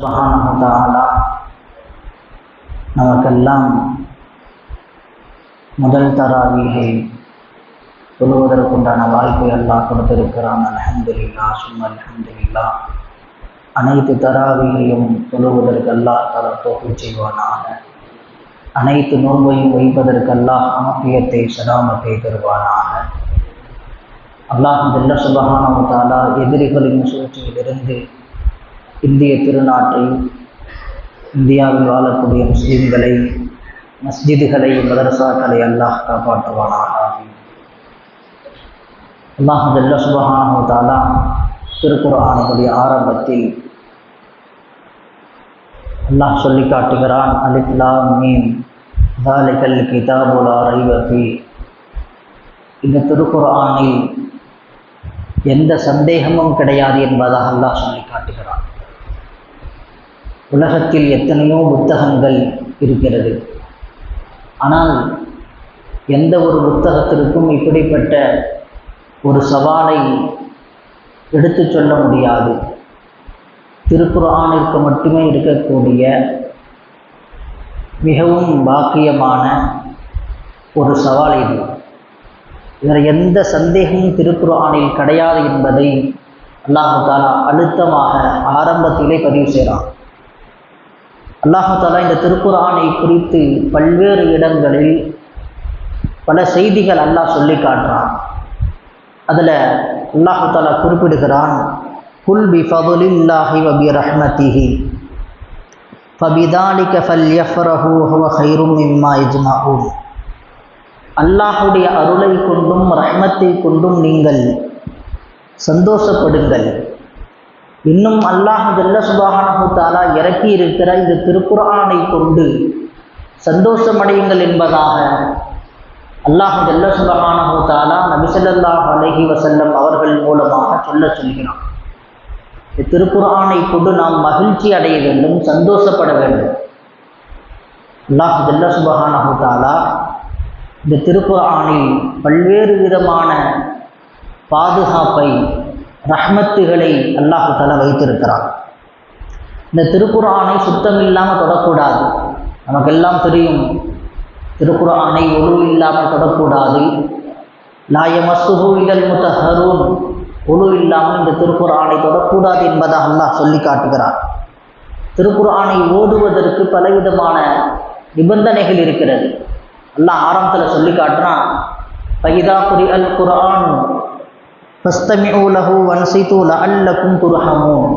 சுபஹானஹுதாலா நமக்கெல்லாம் முதல் தராவீகை சொல்லுவதற்குண்டான வாய்ப்பை எல்லாம் கொடுத்திருக்கிறான். அலமதுல்லா சும் அலமதுல்லா அனைத்து தராவியையும் சொல்லுவதற்கெல்லாம் தர தொகை செய்வானாக. அனைத்து நோன்பையும் வைப்பதற்கெல்லாம் ஆப்பியத்தை சலாமத்தை தருவானாக. அல்லாஹ் ஜல்ல சுபஹானவத்தாலா எதிரிகளின் சூழ்ச்சியிலிருந்து இந்திய திருநாட்டை இந்தியாவில் வாழக்கூடிய முஸ்லீம்களை மஸ்ஜிதுகளை மதரசாக்களை அல்லாஹ் காப்பாற்றுவானாக அல்லாஹ் ஜல்ல தாலா திருக்குறானுடைய ஆரம்பத்தில் அல்லாஹ் சொல்லி காட்டுகிறான் அலிஃப்லா மீன் தாலிகல் கிதாபுலா ரைவஃபி இந்த திருக்குறானில் எந்த சந்தேகமும் கிடையாது என்பதாக அல்லாஹ் சொல்லி காட்டுகிறான். உலகத்தில் எத்தனையோ புத்தகங்கள் இருக்கிறது. ஆனால் எந்த ஒரு புத்தகத்திற்கும் இப்படிப்பட்ட ஒரு சவாலை எடுத்து சொல்ல முடியாது. திருக்குறானிற்கு மட்டுமே இருக்கக்கூடிய மிகவும் பாக்கியமான ஒரு சவால் இது. இதில் எந்த சந்தேகமும் திருக்குறானில் கிடையாது என்பதை அல்லாஹு தாலா அழுத்தமாக ஆரம்பத்திலே பதிவு செய்கிறான். அல்லாஹாலா இந்த திருக்குறானை குறித்து பல்வேறு இடங்களில் பல செய்திகள் அல்லாஹ் சொல்லி காட்டுறான். அதில் அல்லாஹாலா குறிப்பிடுகிறான் குல் பி ஃபதுலில்லாஹி வபி ரஹ்மத்திஹி ஃபபிதாலிக ஃபல் யஃப்ரஹு ஹுவ ஹைரும் இம்மா இஜ்மஊன் அல்லாஹுடைய அருளை கொண்டும் ரஹ்மத்தை கொண்டும் நீங்கள் சந்தோஷப்படுங்கள். இன்னும் அல்லாஹ் ஜல்ல சுபானு இறக்கி இருக்கிற இந்த திருக்குறானை கொண்டு சந்தோஷமடையுங்கள் என்பதாக அல்லாஹ் ஜல்ல சுபஹானஹு தாலா நபிசல்லாஹ் அலஹி வசல்லம் அவர்கள் மூலமாக சொல்ல சொல்கிறான். இந்த திருக்குறானை கொண்டு நாம் மகிழ்ச்சி அடைய வேண்டும் சந்தோஷப்பட வேண்டும். அல்லாஹ் ஜல்ல சுபஹானஹு தாலா இந்த திருக்குறானில் பல்வேறு விதமான பாதுகாப்பை ரஹ்மத்துகளை அல்லாஹு தலா வைத்திருக்கிறான். இந்த திருக்குறானை சுத்தம் இல்லாமல் தொடக்கூடாது. நமக்கெல்லாம் தெரியும் திருக்குறானை ஒழு இல்லாமல் தொடக்கூடாது. லாயமசுகு இதழ் முத்தஹரூன். ஒழு இல்லாமல் இந்த திருக்குறானை தொடக்கூடாது என்பதாக அல்லாஹ் சொல்லி காட்டுகிறான். திருக்குறானை ஓதுவதற்கு பலவிதமான நிபந்தனைகள் இருக்கிறது. அல்லாஹ் ஆரம்பத்தில் சொல்லி காட்டுறான் பைதா குரி அல் குரான் ஃபஸ்தமிஉ லஹு வன்சித்து லஅல்லக்கும் துர்ஹமூன்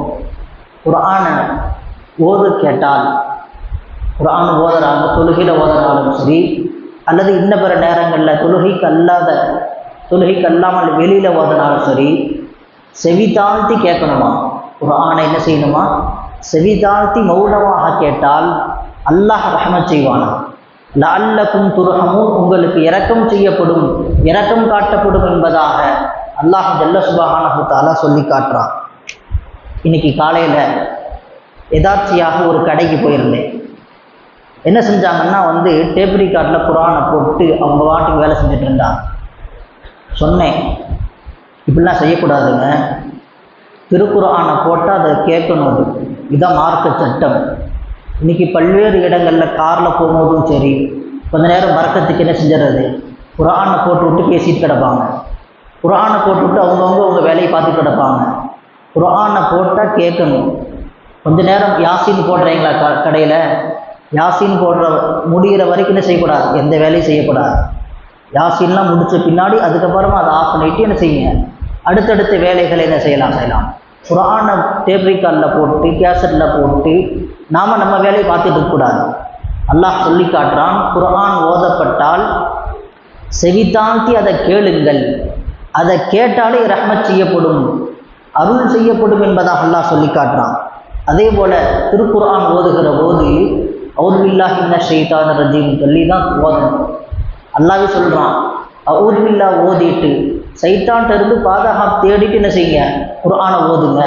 குர்ஆன ஓது கேட்டால் குரான் ஓதனாலும் தொழுகையில் ஓதனாலும் சரி அல்லது இன்ன பிற நேரங்களில் தொழுகைக்கு அல்லாத தொழுகைக்கு அல்லாமல் வெளியில் ஓதனாலும் சரி செவி தாழ்த்தி கேட்கணுமா ஆணை என்ன செய்யணுமா செவி தாழ்த்தி மௌனமாக கேட்டால் அல்லாஹ் ரஹமத் செய்வானா லஅல்லக்கும் துருகமும் உங்களுக்கு இரக்கம் செய்யப்படும் இரக்கம் காட்டப்படும் என்பதாக அல்லாஹ் ஜல்ல சுபஹானஹு தாலா சொல்லி காட்டுறான். இன்னைக்கு காலையில் எதார்த்தியாக ஒரு கடைக்கு போயிருந்தேன். என்ன செஞ்சாங்கன்னா வந்து டேப் ரிகார்டில் குரானை போட்டு அவங்க வாட்டுக்கு வேலை செஞ்சுட்டு இருந்தாங்க. சொன்னேன் இப்படிலாம் செய்யக்கூடாதுங்க. திருக்குறானை போட்டால் அதை கேட்கணும். இதான் மார்க்க சட்டம் இன்றைக்கி பல்வேறு இடங்களில் காரில் போகும்போதும் சரி கொஞ்ச நேரம் மறக்கத்துக்கு என்ன செஞ்சிடறது? குரானை போட்டு விட்டு பேசிட்டு கிடப்பாங்க. குரானை போட்டுவிட்டு அவங்கவுங்க அவங்க வேலையை பார்த்து கிடப்பாங்க. குரானை போட்டால் கேட்கணும். கொஞ்ச நேரம் யாசின் போடுறீங்களா க கடையில்? யாசின் போடுற முடிகிற வரைக்கும் என்ன செய்யக்கூடாது? எந்த வேலையும் செய்யக்கூடாது. யாசின்லாம் முடித்த பின்னாடி அதுக்கப்புறமா அதை ஆஃப் பண்ணிவிட்டு என்ன செய்யுங்க? அடுத்தடுத்த வேலைகளை என்ன செய்யலாம் செய்யலாம். குரானை டேப்ரிக்காலில் போட்டு கேசட்டில் போட்டு நாம் நம்ம வேலையை பார்த்துட்டு இருக்கக்கூடாது அல்லாஹ் சொல்லி காட்டுறான் குரான் ஓதப்பட்டால் செவிதாந்தி அதை கேளுங்கள். அதை கேட்டாலே ரஹ்மத் செய்யப்படும் அருள் செய்யப்படும் என்பதாக அல்லாஹ் சொல்லி காட்டுறான். அதே போல் திருக்குர்ஆன் ஓதுகிற போது அவுர்வில்லாஹின்ன ஷெய்தான் ரஜீம் சொல்லி தான் ஓதணும். அல்லாவே சொல்கிறான் அவுர்வில்லா ஓதிட்டு சைத்தான்ட்டருந்து பாதுகாப்பு தேடிட்டு என்ன செய்யுங்க? குர்ஆனை ஓதுங்க.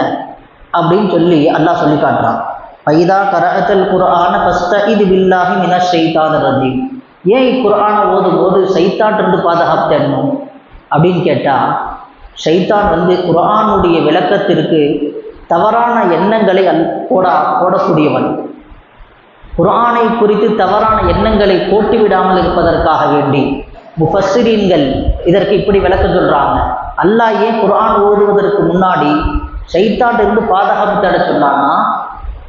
அப்படின்னு சொல்லி அல்லாஹ் சொல்லி காட்டுறான். பைதா கரகத்தல் குர்ஆன ஃபஸ்த இது பில்லாஹி மின ஷெய்தான் ரஜீம். ஏன் இக்குர்ஆனை ஓதும் போது சைத்தான்ட்டு பாதுகாப்பு தேடணும்? அப்படின்னு கேட்டால் ஷைத்தான் வந்து குரானுடைய விளக்கத்திற்கு தவறான எண்ணங்களை அல் போட போடக்கூடியவன். குரானை குறித்து தவறான எண்ணங்களை போட்டு விடாமல் இருப்பதற்காக வேண்டி முஃபஸ்ரீன்கள் இதற்கு இப்படி விளக்கம் சொல்கிறாங்க அல்லாஹ் ஏன் குரான் ஓதுவதற்கு முன்னாடி சைத்தாட்டிலிருந்து பாதுகாப்பு தட சொன்னான்னா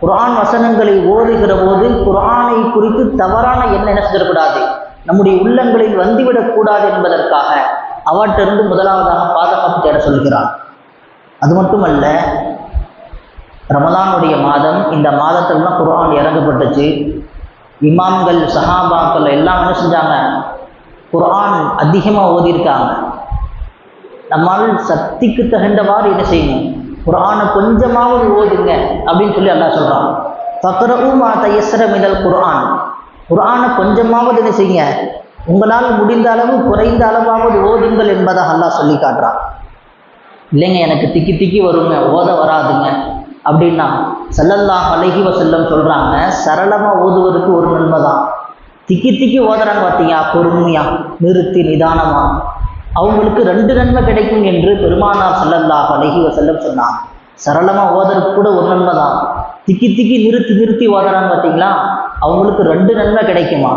குரான் வசனங்களை ஓதுகிற போது குரானை குறித்து தவறான எண்ணம் என்ன செஞ்சிடக்கூடாது நம்முடைய உள்ளங்களில் வந்துவிடக்கூடாது என்பதற்காக அவற்றிருந்து முதலாவதாக பாதுகாப்பு தேட சொல்கிறான் அது மட்டுமல்ல ரமலானுடைய மாதம் இந்த மாதத்தில் தான் இறங்கப்பட்டுச்சு. இமாம்கள் சஹாபாக்கள் எல்லாம் என்ன செஞ்சாங்க? குரான் அதிகமாக ஓதியிருக்காங்க. நம்மால் சக்திக்கு தகுந்தவாறு என்ன செய்யணும். குரானை கொஞ்சமாவது ஓதுங்க அப்படின்னு சொல்லி எல்லாம் சொல்கிறான் ஃபக்ரூமா தயஸ்ர மிதல் குர்ஆன். குர்ஆனை கொஞ்சமாவது என்ன செய்யுங்க. உங்களால் முடிந்த அளவு குறைந்த அளவாவது ஓதுங்கள் என்பதாக அல்லாஹ் சொல்லி காட்டுறான். இல்லைங்க எனக்கு திக்கி திக்கி வருங்க ஓத வராதுங்க அப்படின்னா செல்லல்லா அலைஹி வஸல்லம் சொல்கிறாங்க சரளமாக ஓதுவதற்கு ஒரு நன்மை தான் திக்கி திக்கி ஓதுறாங்க பார்த்தீங்க பொறுமையா நிறுத்தி நிதானமா. அவங்களுக்கு ரெண்டு நன்மை கிடைக்கும் என்று பெருமானார் செல்லல்லா அலைஹி வஸல்லம் சொன்னாங்க. சரளமாக ஓதுறதுக்கு கூட ஒரு நன்மை தான் திக்கி திக்கி நிறுத்தி நிறுத்தி ஓதுறாங்க பார்த்தீங்களா அவங்களுக்கு ரெண்டு நன்மை கிடைக்குமா?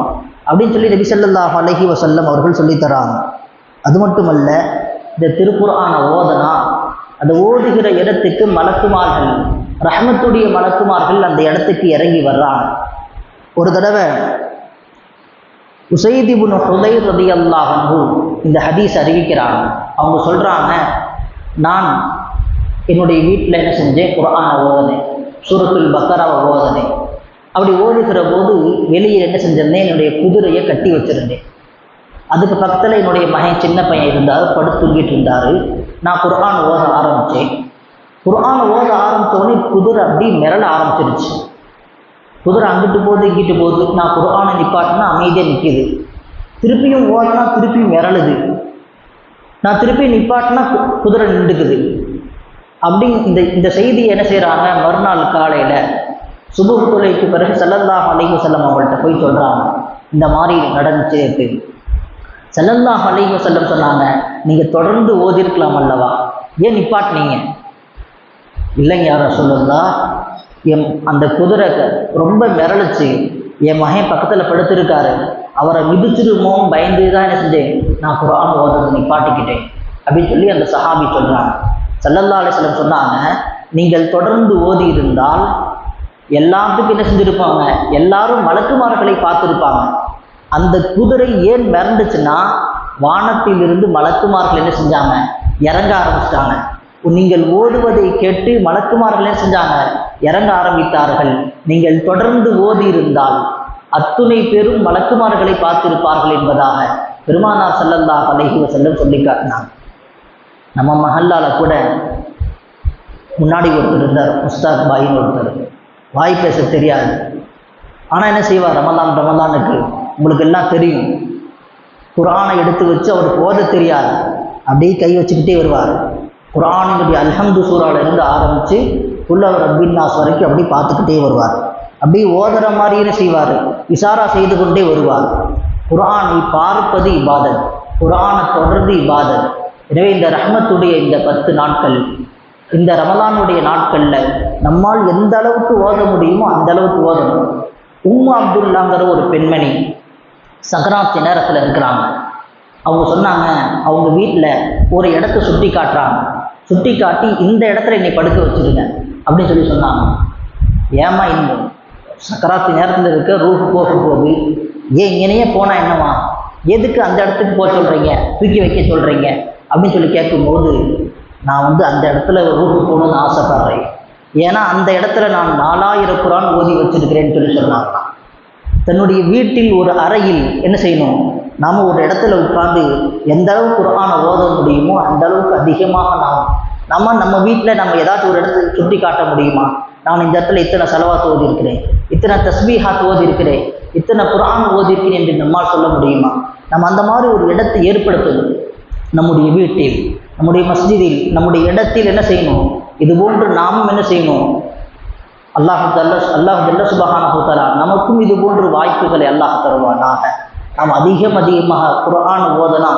அப்படின்னு சொல்லி நபி ஸல்லல்லாஹு அலஹி வசல்லம் அவர்கள் சொல்லித்தராங்க அது மட்டுமல்ல இந்த திருக்குறான ஓதனா அந்த ஓதுகிற இடத்துக்கு மலக்குமார்கள் ரஹமத்துடைய மலக்குமார்கள் அந்த இடத்துக்கு இறங்கி வர்றாங்க. ஒரு தடவை உசைதிபுன் ஹுதை ரதி அல்லாஹு இந்த ஹதீஸ் அறிவிக்கிறாங்க. அவங்க சொல்கிறாங்க நான் என்னுடைய வீட்டில் என்ன செஞ்சேன்? குர்ஆனை ஓதனேன் சூரத்துல் பக்கராவை ஓதனேன் அப்படி ஓடுகிற போது வெளியே என்ன செஞ்சிருந்தேன்? என்னுடைய குதிரையை கட்டி வச்சிருந்தேன். அதுக்கு பக்கத்தில் என்னுடைய மகன் சின்ன பையன் இருந்தார் படுத்துங்கிட்டு இருந்தார். நான் குர்ஆன் ஓத ஆரம்பித்தேன். குர்ஆன் ஓத ஆரம்பித்தோடனே குதிரை அப்படி மிரள ஆரம்பிச்சிருச்சு. குதிரை அங்கிட்டு போகுது இங்கிட்டு போகுது. நான் குர்ஆனை நிப்பாட்டினா அமைதியாக நிற்கிது திருப்பியும் ஓதனா திருப்பியும் மிரளுது. நான் திருப்பி நிப்பாட்டினா கு- குதிரை நின்றுக்குது. அப்படி இந்த இந்த செய்தி என்ன செய்கிறாங்க மறுநாள் காலையில் சுபு தொலைக்கு பிறகு செல்லல்லா அலைஹு செல்லம் அவங்கள்ட்ட போய் சொல்கிறாங்க இந்த மாதிரி நடந்துச்சு அப்படின்னு. செல்லல்லா அலைஹு செல்லம் சொன்னாங்க நீங்கள் தொடர்ந்து ஓதிருக்கலாம் அல்லவா? ஏன் நிப்பாட்டினீங்க? இல்லைங்க யார சொல்லலா என் அந்த குதிரை ரொம்ப மிரளுச்சு. என் மகன் பக்கத்தில் படுத்திருக்காரு. அவரை மிதிச்சிருமோ பயந்து தான் என்ன செஞ்சேன். நான் குரான் ஓதுறது நிப்பாட்டிக்கிட்டேன். அப்படின்னு சொல்லி அந்த சஹாபி சொல்கிறாங்க சல்லல்லா அலிஸ்லம் சொன்னாங்க நீங்கள் தொடர்ந்து ஓதி இருந்தால் எல்லாத்துக்கும் என்ன செஞ்சுருப்பாங்க? எல்லாரும் மலக்குமார்களை பார்த்துருப்பாங்க. அந்த குதிரை ஏன் மிரண்டுச்சுன்னா வானத்திலிருந்து மலக்குமார்கள் என்ன செஞ்சாங்க? இறங்க ஆரம்பிச்சிட்டாங்க. நீங்கள் ஓதுவதை கேட்டு மலக்குமார்கள் என்ன செஞ்சாங்க? இறங்க ஆரம்பித்தார்கள். நீங்கள் தொடர்ந்து ஓதி இருந்தால் அத்துணை பேரும் மலக்குமார்களை பார்த்திருப்பார்கள் என்பதாக பெருமானார் செல்லந்தா அலைஹி செல்லம் சொல்லி காட்டினாங்க. நம்ம மஹல்லால கூட முன்னாடி ஒருத்தர் இருந்தார் முஸ்தாக் பாயின்னு ஒருத்தர். வாய் பேச தெரியாது. ஆனால் என்ன செய்வார் ரமலான் ரமலானுக்கு உங்களுக்கு எல்லாம் தெரியும். குரானை எடுத்து வச்சு அவருக்கு ஓத தெரியாது. அப்படியே கை வச்சுக்கிட்டே வருவார். குரானினுடைய அல்ஹம்து சூறால இருந்து ஆரம்பித்து உள்ளவர் ரப்பின்னாஸ் வரைக்கும் அப்படியே பார்த்துக்கிட்டே வருவார். அப்படியே ஓதுற மாதிரியே என்ன செய்வார்? இசாரா செய்து கொண்டே வருவார். குரானை பார்ப்பது இபாதத். குரானை தொடர்ந்து இபாதத். எனவே இந்த ரஹ்மத்துடைய இந்த பத்து நாட்கள் இந்த ரமலானுடைய நாட்களில் நம்மால் எந்த அளவுக்கு ஓத முடியுமோ அந்த அளவுக்கு ஓதணும். உம்மு அப்துல்லாங்கிற ஒரு பெண்மணி சக்கராத்தி நேரத்தில் இருக்கிறாங்க. அவங்க சொன்னாங்க அவங்க வீட்டில் ஒரு இடத்த சுட்டி காட்டுறாங்க. சுட்டி காட்டி இந்த இடத்துல என்னை படுக்க வச்சுருங்க அப்படின்னு சொல்லி சொன்னாங்க. ஏம்மா இந்த சக்கராத்தி நேரத்தில் இருக்க ரூஹ் போக போகுது. ஏன் இங்கனையே போனால் என்னவா எதுக்கு அந்த இடத்துக்கு போக சொல்கிறீங்க தூக்கி வைக்க சொல்கிறீங்க அப்படின்னு சொல்லி கேட்கும்போது நான் வந்து அந்த இடத்துல ரூட்டு போகணும்னு ஆசைப்படுறேன். ஏன்னா அந்த இடத்துல நான் நாலாயிரம் குரான் ஓதி வச்சிருக்கிறேன்னு சொல்லி சொன்னாங்க தன்னுடைய வீட்டில் ஒரு அறையில் என்ன செய்யணும்? நாம் ஒரு இடத்துல உட்கார்ந்து எந்த அளவுக்கு குரானை ஓத முடியுமோ அந்த அளவுக்கு அதிகமாக நாம் நம்ம நம்ம வீட்டில் நம்ம ஏதாச்சும் ஒரு இடத்துல சுட்டி காட்ட முடியுமா? நான் இந்த இடத்துல இத்தனை செலவாத்து ஓதி இருக்கிறேன் இத்தனை தஸ்பீஹாத் ஓதி இருக்கிறேன் இத்தனை குரான் ஓதி இருக்கிறேன் என்று நம்மால் சொல்ல முடியுமா? நம்ம அந்த மாதிரி ஒரு இடத்தை ஏற்படுத்தணும் நம்முடைய வீட்டில் நம்முடைய மஸ்ஜிதில் நம்முடைய இடத்தில் என்ன செய்யணும்? இது போன்று நாமும் என்ன செய்யணும்? அல்லாஹ் தல்ல அல்லாஹ் ஜல்ல சுபஹானஹு நமக்கும் இது போன்ற வாய்ப்புகளை அல்லாஹ் தருவானாக. நாம் அதிகம் அதிகமாக குரான் ஓதனா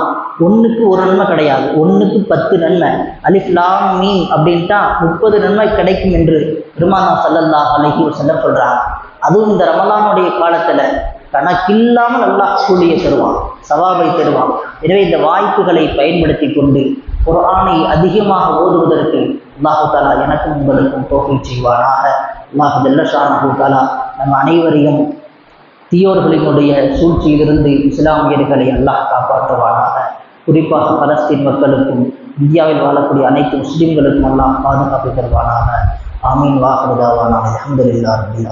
ஒன்றுக்கு ஒரு நன்மை கிடையாது. ஒன்றுக்கு பத்து நன்மை. அலிஃப்லாம் மீன் அப்படின்ட்டா முப்பது நன்மை கிடைக்கும் என்று பெருமானா சல்லல்லா அலஹி செல்ல சொல்கிறாங்க அதுவும் இந்த ரமலானுடைய காலத்தில் கணக்கில்லாமல் அல்லாஹ் கூலியை தருவான் சவாபை தருவான். எனவே இந்த வாய்ப்புகளை பயன்படுத்தி கொண்டு குரானை அதிகமாக ஓதுவதற்கு அல்லாஹு தாலா எனக்கும் உங்களுக்கும் தோகை செய்வானாக. அல்லாஹு ஜல்லஷானஹு தாலா நம் அனைவரையும் தீயோர்களினுடைய சூழ்ச்சியிலிருந்து இஸ்லாமியர்களை அல்லாஹ் காப்பாற்றுவானாக. குறிப்பாக பலஸ்தீன் மக்களுக்கும் இந்தியாவில் வாழக்கூடிய அனைத்து முஸ்லீம்களுக்கும் அல்லாஹ் பாதுகாப்பு தருவானாக. ஆமீன் வாஹருதாவானாக அஹமதுல்லா ரபில்